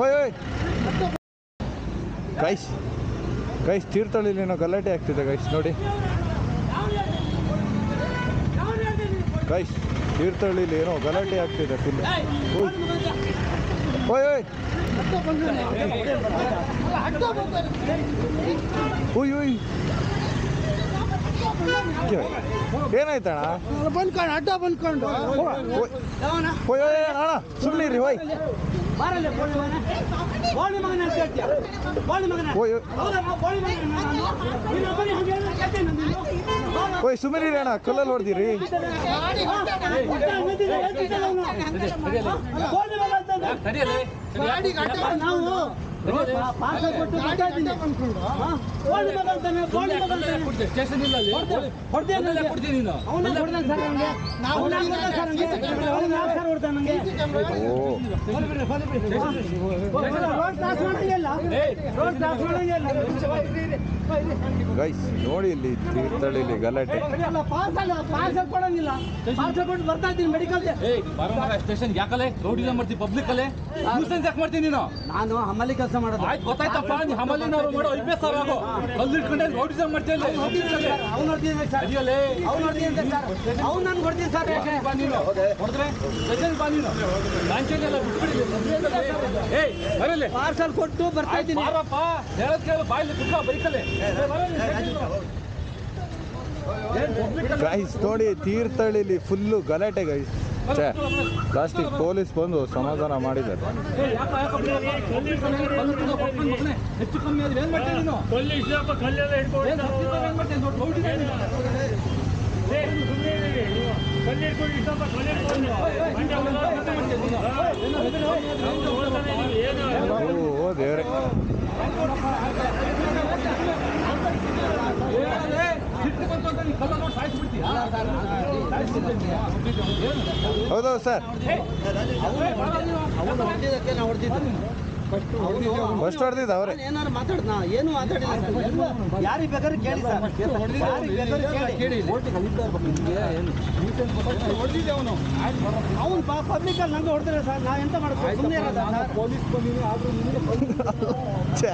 ಓಯ್ ಓಯ್. Guys guys ತೀರ್ಥಹಳ್ಳಿಲಿ ಏನೋ ಗಲಾಟೆ ಆಗ್ತಿದೆ ಗೈಸ್ ನೋಡಿ. ಗೈಸ್ ತೀರ್ಥಹಳ್ಳಿಲಿ ಏನೋ ಗಲಾಟೆ ಆಗ್ತಿದೆ ಫುಲ್ ಓಯ್. ಓಯ್ ಉಯ್ ಉಯ್ ಏನಾಯ್ತಣ್ಣ? ಬಂದ್ಕೊಂಡು ಅಡ್ಡ ಬಂದ್ಕೊಂಡು. ಓಯ್ ಓಯ್ ಓಯ್ ಅಣ್ಣ ಸುಮ್ಮನೆ ರೀ ಓಯ್ ಬಾರಲ್ಲ ಬೋಳಿ ಮಗನ ಬೋಳಿ ಮಗನ ಅಂತ ಹೇಳ್ತೀಯ ಬೋಳಿ ಮಗನ ಓಯ್ ಹೌದಮ್ಮ ಬೋಳಿ ಮಗನ ನಾನು ನೀನೊಬ್ಬನೇ ಹಂಗೆ ಹೇಳಿದ್ರೆ ಕೇಳ್ತೇನೆ ಓಯ್ ಸುಮ್ಮನೆ ರೀ ಅಣ್ಣ ಕಲ್ಲಲ್ಲಿ ಹೊಡೆದಿರಿ ನಾವು ಸ್ಟೇಷನ್ ಇಲ್ಲ ಅಲ್ಲಿ ಹೊಡ್ದೆ ರೋಡ್ ಕ್ರಾಸ್ ಮಾಡಂಗಿಲ್ಲ. ರೋಡ್ ಕ್ರಾಸ್ ಮಾಡಂಗಿಲ್ಲ. ಗೈಸ್ ನೋಡಿ ಇಲ್ಲಿ ತೀರ್ಥಹಳ್ಳಿಲಿ ಗಲಾಟೆ. ಅಲ್ಲ ಪಾರ್ಸಲ್ ಪಾರ್ಸಲ್ ಕೊಡಂಗಿಲ್ಲ. ಪಾರ್ಸಲ್ ಕೊಟ್ಟು ಬರ್ತಾ ಇದ್ದೀನಿ ಸ್ಟೇಷನ್ ಯಾಕಲೆ? ಇಲ್ಲ ಪಬ್ಲಿಕ್ ಅಲ್ಲೇ ನ್ಯೂಸೆನ್ಸ್ ಯಾಕೆ ಮಾಡ್ತೀನಿ ನೀನು? ನಾನು ಹಮಲಿ ಕೆಲಸ ಮಾಡೋದು. ಆಯ್ತು ಗೊತ್ತಾಯ್ತಪ್ಪ ಮಾಡೋ ಆಗೋ. ಕಲ್ಲು ಇಟ್ಕೊಂಡೆ ಅವ್ನು ಹೊಡ್ದಿದ್ದೀನಿ ಸರ್. ಅದಿಯಲ್ಲೇ ಅವ್ನು ಹೊಡ್ದಿದ್ದೀನಿ ಸರ್. ಅವ್ನು ನಾನು. ಹೊಡ್ತೀನಿ ಸರ್ ಯಾಕೆ ಬಾ ನೀನು. ಹೊಡೆದ್ರೆ ಸ್ಟೇಷನ್ ಬಾ ನೀನು. ಲಾಂಚೆಲ್ಲ ಬಿಟ್ಬಿಡಿ ಏಯ್ ಬರಲ್ಲೇ ಪಾರ್ಸಲ್ ಕೊಟ್ಟು ಬರ್ತಾ ಇದ್ದೀನಿ. ಗೈಸ್ ನೋಡಿ ತೀರ್ಥಹಳ್ಳಿಲಿ ಫುಲ್ಲು ಗಲಾಟೆ ಗೈಸ್ ಛೇ ಲಾಸ್ಟಿಗೆ ಪೊಲೀಸ್ ಬಂದು ಸಮಾಧಾನ ಮಾಡಿದ್ದಾರೆ. ಹೆಚ್ಚು ಕಮ್ಮಿ ಸಾಯಿಸ್ಬಿಡ್ತೀಯಾ? ಸಾಯಿಸ್ಬಿಡ್ತೀಯಾ? ಹೌದೌದು ಸರ್ ನಾವು ಹೊಡ್ದಿದ್ದು ಫಸ್ಟ್ ಹೊಡೆದಿದ್ದ ಅವರೇ. ಏನಾರು ಮಾತಾಡ್ದ ಏನು ಮಾತಾಡಿಲ್ಲ ಸರ್. ಯಾರಿಗೆ ಬೇಕಾದ್ರೆ ಕೇಳಿ ಸರ್. ಹೊಡ್ದಿದ್ದೆ ಅವನು. ಅವ್ನು ಪಬ್ಲಿಕ್ ಅಲ್ಲಿ ನಂಗೆ ಹೊಡ್ತಾರೆ ಸರ್. ನಾ ಎಂತ ಮಾಡ್ಬೇಕು ಸುಮ್ಮನೆ ಪೊಲೀಸ್ ಬಂದಿನಿ ಆದ್ರೂ ಛೇ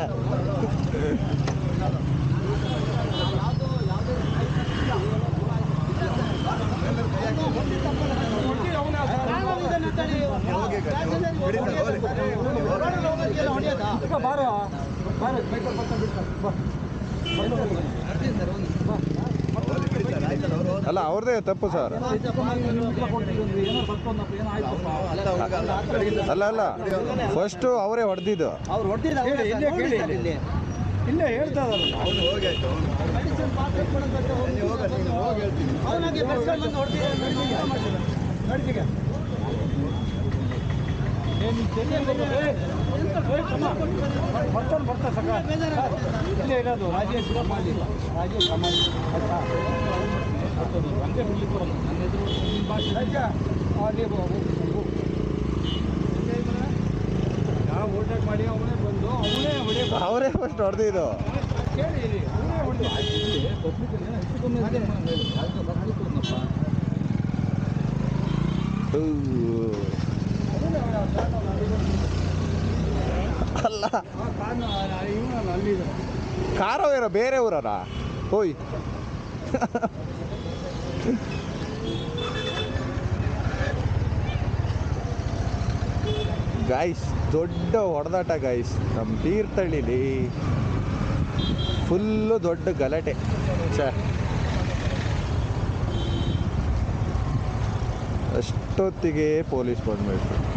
ನಾನು ಇದನ್ನ ತಡಿ. ರೋಡಲ್ಲಿ ಹೋಗೋದಕ್ಕೆಲ್ಲ ಹೊಡ್ಯೋದಾ? ಬಾರೋ ಬಾರೋ ಸೈಕಲ್ ಬರ್ತಾ ಬಿಡ್ತಾರೆ ಅಲ್ಲ ಅವ್ರದೇ ತಪ್ಪು ಸರ್ ಅಲ್ಲ ಅಲ್ಲ ಫಸ್ಟು ಅವರೇ ಹೊಡೆದಿದ್ದು ಅವ್ರು ಇಲ್ಲಿ. ಹೇಳ್ತಾ ಬರ್ತಾನೆ ಬರ್ತಾ ಸಕ ಇಲ್ಲೇ ಇರೋದು ರಾಜೇಶ್ ಮಾಡಿ ರಾಜೇಶ್ ಮಾಡಿ ಆಯ್ತಾ ಅಲ್ಲಿ ಯಾವ ಓಟಾಕ್ ಮಾಡಿ ಅವನೇ ಬಂದು ಅವನೇ ಹೊಡೆಯ ಅವರೇ ಫಸ್ಟ್ ಹೊಡೆದಿದ್ದು ಕೇಳಿ ಅವನೇ ಹೊಡೆದು ಪಬ್ಲಿಕ್ ಹೆಚ್ಚು ಕಮ್ಮಿ ಇದೆ ಅಲ್ಲ. ಕಾರವೇರ ಬೇರೆ ಊರಾರ ಹೋಯ್. ಗಾಯ್ಸ್ ದೊಡ್ಡ ಹೊಡೆದಾಟ ಗಾಯ್ಸ್ ನಮ್ಮ ತೀರ್ಥಳ್ಳಿಲಿ ಫುಲ್ಲು ದೊಡ್ಡ ಗಲಾಟೆ. ಛೇ. ಅಷ್ಟೊತ್ತಿಗೆ ಪೊಲೀಸ್ ಬಂದ್ಬಿಟ್ರು.